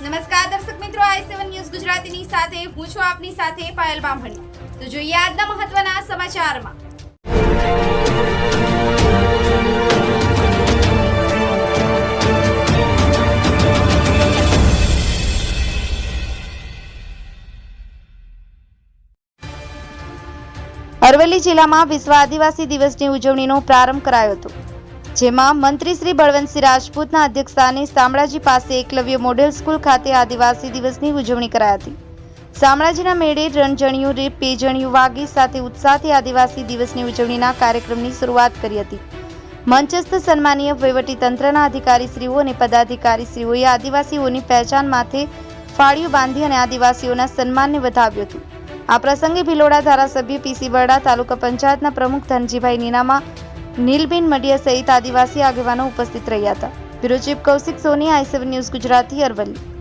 નમસ્કાર દર્શક મિત્રો, આઈ સેવન ન્યૂઝ ગુજરાતીની સાથે, હું છું આપની સાથે પાયલ બામણી. તો જોઈએ આજના મહત્વના સમાચારમાં. અરવલ્લી જિલ્લામાં વિશ્વ આદિવાસી દિવસની ઉજવણીનો પ્રારંભ કરાયો હતો. જેમાં મંત્રી શ્રી બળવંતસિંહ રાજપૂતના અધ્યક્ષસ્થાને શામળાજી પાસે એકલવ્ય મોડેલ સ્કૂલ ખાતે આદિવાસી દિવસની ઉજવણી કરાઈ હતી. શામળાજીના મેળે રણજણિયું, રીપ પેજણિયું વાગી સાથે ઉત્સાહથી આદિવાસી દિવસની ઉજવણીના કાર્યક્રમની શરૂઆત કરી હતી. મંચસ્થ સન્માનીય વહીવટીતંત્રના અધિકારીશ્રીઓ અને પદાધિકારીશ્રીઓએ આદિવાસીઓની પહેચાન માથે ફાળીઓ બાંધી અને આદિવાસીઓના સન્માનને વધાવ્યું હતું. આ પ્રસંગે ભિલોડા ધારાસભ્ય પીસી બરડા, તાલુકા પંચાયતના પ્રમુખ ધનજીભાઈ નીનામા નીલબેન મડિયા સહિત આદિવાસી આગેવાનો ઉપસ્થિત રહ્યા હતા. Bureau chief Kaushik Soni, I news Gujarati Aravalli.